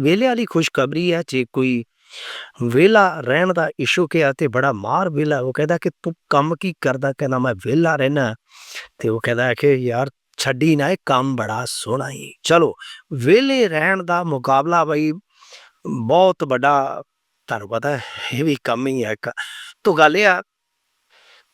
ਵੇਲੇ ਵਾਲੀ ਖੁਸ਼ਖਬਰੀ ਹੈ, ਜੇ ਕੋਈ ਵਿਹਲਾ ਰਹਿਣ ਦਾ ਇਸ਼ੂ ਕਿਹਾ ਤੇ ਬੜਾ ਮਾਰ ਵਿਹਲਾ ਉਹ ਕਹਿੰਦਾ ਕਿ ਤੂੰ ਕੰਮ ਕੀ ਕਰਦਾ? ਕਹਿੰਦਾ ਮੈਂ ਵਿਹਲਾ ਰਹਿਣਾ ਤੇ ਉਹ ਕਹਿੰਦਾ ਕਿ ਯਾਰ ਛੱਡੀ ਨਾ ਇਹ ਕੰਮ ਬੜਾ ਸੋਹਣਾ ਹੀ ਚਲੋ ਵਿਹਲੇ ਰਹਿਣ ਦਾ ਮੁਕਾਬਲਾ ਬਈ ਬਹੁਤ ਵੱਡਾ, ਤੁਹਾਨੂੰ ਪਤਾ ਇਹ ਵੀ ਕੰਮ ਹੀ ਹੈ ਇੱਕ। ਤੋ ਗੱਲ ਇਹ ਆ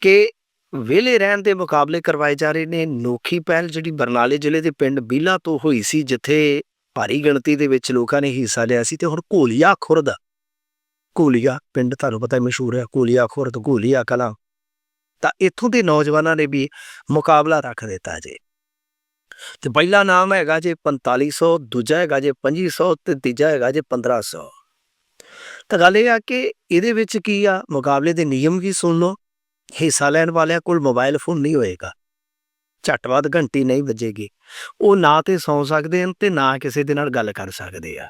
ਕਿ ਵਿਹਲੇ ਰਹਿਣ ਦੇ ਮੁਕਾਬਲੇ ਕਰਵਾਏ ਜਾ ਰਹੇ ਨੇ ਨੋਖੀ ਪਹਿਲ ਜਿਹੜੀ ਬਰਨਾਲੇ ਜ਼ਿਲ੍ਹੇ ਦੇ ਪਿੰਡ ਬੀਲਾ ਤੋਂ ਹੋਈ ਸੀ, ਜਿੱਥੇ ਭਾਰੀ ਗਿਣਤੀ ਦੇ ਵਿੱਚ ਲੋਕਾਂ ਨੇ ਹਿੱਸਾ ਲਿਆ ਸੀ ਤੇ ਹੁਣ ਘੋਲੀਆ ਖੁਰਦ। ਘੋਲੀਆ, ਪਿੰਡ ਤੁਹਾਨੂੰ ਪਤਾ ਹੈ ਮਸ਼ਹੂਰ ਹੈ, ਘੋਲੀਆ ਖੁਰਦ, ਘੋਲੀਆ ਕਲਾਂ। ਤਾਂ ਇੱਥੋਂ ਦੇ ਨੌਜਵਾਨਾਂ ਨੇ ਵੀ ਮੁਕਾਬਲਾ ਰੱਖ ਦਿੱਤਾ ਜੇ। ਤੇ ਪਹਿਲਾ ਨਾਮ ਹੈਗਾ ਜੇ 4500 ਦੂਜਾ ਹੈਗਾ ਜੇ 2500 ਤੇ ਤੀਜਾ ਹੈਗਾ ਜੇ 1500 ਤਾਂ ਗੱਲ ਇਹ ਆ ਕਿ ਇਹਦੇ ਵਿੱਚ ਕੀ ਆ? ਮੁਕਾਬਲੇ ਦੇ ਨਿਯਮ ਵੀ ਸੁਣ ਲਓ। ਹਿੱਸਾ ਲੈਣ ਵਾਲਿਆਂ ਕੋਲ ਮੋਬਾਈਲ ਫੋਨ ਨਹੀਂ ਹੋਏਗਾ। ਝਟਵਾਦ ਘੰਟੀ ਨਹੀਂ ਵੱਜੇਗੀ। ਉਹ ਨਾ ਤੇ ਸੌ ਸਕਦੇ ਹਨ ਤੇ ਨਾ ਕਿਸੇ ਦੇ ਨਾਲ ਗੱਲ ਕਰ ਸਕਦੇ ਆ।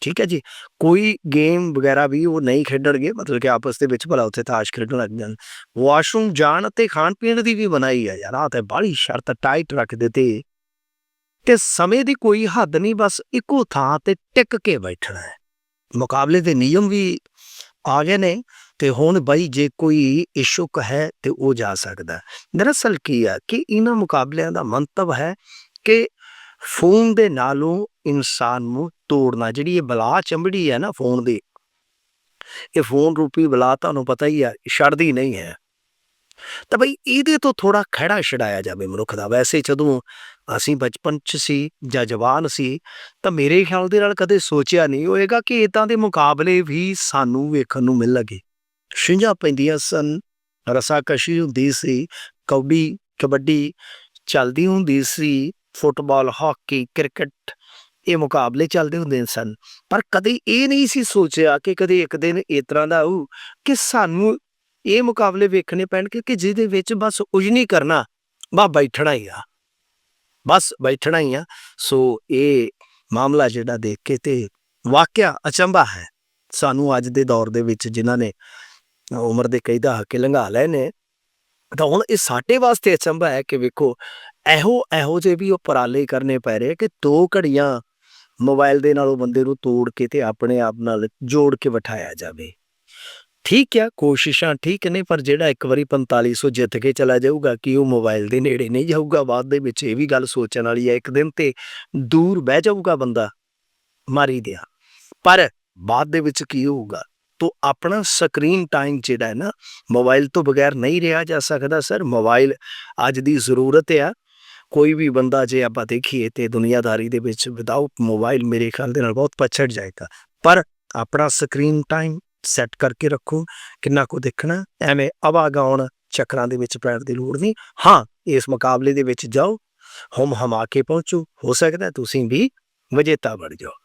ਠੀਕ ਹੈ ਜੀ? ਕੋਈ ਗੇਮ ਵਗੈਰਾ ਵੀ ਉਹ ਨਹੀਂ ਖੇਡਣਗੇ, ਮਤਲਬ ਕਿ ਆਪਸ ਦੇ ਵਿੱਚ ਭਲਾ ਉੱਥੇ ਤਾਸ਼ ਖੇਡਣ ਲੱਗ ਜਾਣ। ਵਾਸ਼ਰੂਮ ਜਾਣ ਅਤੇ ਖਾਣ ਪੀਣ ਦੀ ਵੀ ਬਣਾਈ ਆ ਯਾਰ ਆ ਤੇ ਬਾਹਲੀ ਸ਼ਰਤ ਟਾਈਟ ਰੱਖ ਦਿੱਤੀ। ਤੇ ਸਮੇਂ ਦੀ ਕੋਈ ਹੱਦ ਨਹੀਂ, ਬਸ ਇੱਕੋ ਥਾਂ ਤੇ ਟਿਕ ਕੇ ਬੈਠਣਾ ਹੈ। ਮੁਕਾਬਲੇ ਦੇ ਨਿਯਮ ਵੀ ਆ ਗਏ ਨੇ। ਤੇ ਹੁਣ ਬਾਈ ਜੇ ਕੋਈ ਇਸ਼ੂਕ ਹੈ ਤੇ ਉਹ ਜਾ ਸਕਦਾ। ਦਰਅਸਲ ਕੀ ਆ ਕਿ ਇਹਨਾਂ ਮੁਕਾਬਲਿਆਂ ਦਾ ਮੰਤਵ ਹੈ ਕਿ ਫੋਨ ਦੇ ਨਾਲੋਂ ਇਨਸਾਨ ਨੂੰ ਤੋੜਨਾ, ਜਿਹੜੀ ਇਹ ਬਲਾ ਚੰਬੜੀ ਹੈ ਨਾ ਫੋਨ ਦੀ, ਇਹ ਫੋਨ ਰੂਪੀ ਬਲਾ ਤੁਹਾਨੂੰ ਪਤਾ ਹੀ ਆ, ਛੱਡਦੀ ਨਹੀਂ ਹੈ। ਤਾਂ ਬਈ ਇਹਦੇ ਤੋਂ ਥੋੜਾ ਖੜਾ ਛਡਾਇਆ ਜਾਵੇ ਮਨੁੱਖ ਦਾ। ਵੈਸੇ ਜਦੋਂ ਅਸੀਂ ਬਚਪਨ ਚ ਸੀ ਜਾਂ ਜਵਾਨ ਸੀ, ਤਾਂ ਮੇਰੇ ਖਿਆਲ ਦੇ ਨਾਲ ਕਦੇ ਸੋਚਿਆ ਨਹੀਂ ਹੋਏਗਾ ਕਿ ਇਦਾਂ ਦੇ ਮੁਕਾਬਲੇ ਵੀ ਸਾਨੂੰ ਵੇਖਣ ਨੂੰ ਮਿਲਣਗੇ ਛਿੰਝਾਂ ਪੈਂਦੀਆਂ ਸਨ। ਰਸਾਕਸ਼ੀ ਹੁੰਦੀ ਸੀ ਕੌਡੀ ਕਬੱਡੀ ਚੱਲਦੀ ਹੁੰਦੀ ਸੀ, ਫੁੱਟਬਾਲ, ਹਾਕੀ, ਕ੍ਰਿਕਟ ਇਹ ਮੁਕਾਬਲੇ ਚੱਲਦੇ ਹੁੰਦੇ ਸਨ। ਪਰ ਕਦੇ ਇਹ ਨਹੀਂ ਸੀ ਸੋਚਿਆ ਕਿ ਕਦੇ ਇੱਕ ਦਿਨ ਇਸ ਤਰ੍ਹਾਂ ਦਾ ਆਊ ਕਿ ਸਾਨੂੰ ਇਹ ਮੁਕਾਬਲੇ ਵੇਖਣੇ ਪੈਣਗੇ ਕਿ ਜਿਹਦੇ ਵਿੱਚ ਬਸ ਕੁਝ ਨਹੀਂ ਕਰਨਾ, ਬਸ ਬੈਠਣਾ ਹੀ ਆ। ਬਸ ਬੈਠਣਾ ਹੀ ਆ। ਸੋ ਇਹ ਮਾਮਲਾ ਜਿਹੜਾ ਦੇਖ ਕੇ ਤੇ ਵਾਕਿਆ ਅਚੰਭਾ ਹੈ। ਸਾਨੂੰ ਅੱਜ ਦੇ ਦੌਰ ਦੇ ਵਿੱਚ ਜਿਨ੍ਹਾਂ ਨੇ ਉਮਰ ਦੇ ਕਈ ਦਹਾਕੇ ਲੰਘਾ ਲਏ ਨੇ। ਤਾਂ ਹੁਣ ਇਹ ਸਾਡੇ ਵਾਸਤੇ ਅਚੰਭਾ ਹੈ ਕਿ ਵੇਖੋ, ਇਹੋ ਇਹੋ ਜਿਹੇ ਵੀ ਉਪਰਾਲੇ ਕਰਨੇ ਪੈ ਰਹੇ ਕਿ ਦੋ ਘੜੀਆਂ ਮੋਬਾਈਲ ਦੇ ਨਾਲ ਉਹ ਬੰਦੇ ਨੂੰ ਤੋੜ ਕੇ ਤੇ ਆਪਣੇ ਆਪ ਨਾਲ ਜੋੜ ਕੇ ਬਿਠਾਇਆ ਜਾਵੇ। ਠੀਕ ਆ, ਕੋਸ਼ਿਸ਼ਾਂ ਠੀਕ ਨੇ, ਪਰ ਜਿਹੜਾ ਇੱਕ ਵਾਰੀ 4500 ਜਿੱਤ ਕੇ ਚਲਾ ਜਾਊਗਾ ਕਿ ਉਹ ਮੋਬਾਈਲ ਦੇ ਨੇੜੇ ਨਹੀਂ ਜਾਊਗਾ, ਬਾਅਦ ਦੇ ਵਿੱਚ ਇਹ ਵੀ ਗੱਲ ਸੋਚਣ ਵਾਲੀ ਹੈ, ਇੱਕ ਦਿਨ ਤੇ ਦੂਰ ਬਹਿ ਜਾਊਗਾ ਬੰਦਾ। ਮਾਰੀ ਦਿਆ। ਪਰ ਬਾਅਦ ਦੇ ਵਿੱਚ ਕੀ ਹੋਊਗਾ? ਤੋ ਆਪਣਾ ਸਕਰੀਨ ਟਾਈਮ ਜਿਹੜਾ ਹੈ ਨਾ, ਮੋਬਾਈਲ ਤੋਂ ਬਗੈਰ ਨਹੀਂ ਰਿਹਾ ਜਾ ਸਕਦਾ, ਸਰ। ਮੋਬਾਈਲ ਅੱਜ ਦੀ ਜ਼ਰੂਰਤ ਆ। ਕੋਈ ਵੀ ਬੰਦਾ ਜੇ ਆਪਾਂ ਦੇਖੀਏ ਤੇ ਦੁਨੀਆਦਾਰੀ ਦੇ ਵਿੱਚ ਵਿਦਆਊਟ ਮੋਬਾਈਲ ਮੇਰੇ ਖਿਆਲ ਦੇ ਨਾਲ ਬਹੁਤ ਪਛੜ ਜਾਏਗਾ। ਪਰ ਆਪਣਾ ਸਕਰੀਨ ਟਾਈਮ ਸੈੱਟ ਕਰਕੇ ਰੱਖੋ। ਕਿੰਨਾ ਕੋ ਦੇਖਣਾ, ਐਵੇਂ ਆਵਾਗਾਉਣ ਚੱਕਰਾਂ ਦੇ ਵਿੱਚ ਪੈਣ ਦੀ ਲੋੜ ਨਹੀਂ। ਹਾਂ, ਇਸ ਮੁਕਾਬਲੇ ਦੇ ਵਿੱਚ ਜਾਓ ਹਮ ਹਮਾ ਕੇ ਪਹੁੰਚੋ। ਹੋ ਸਕਦਾ ਤੁਸੀਂ ਵੀ ਵਜੇਤਾ ਬਣ ਜਾਓ।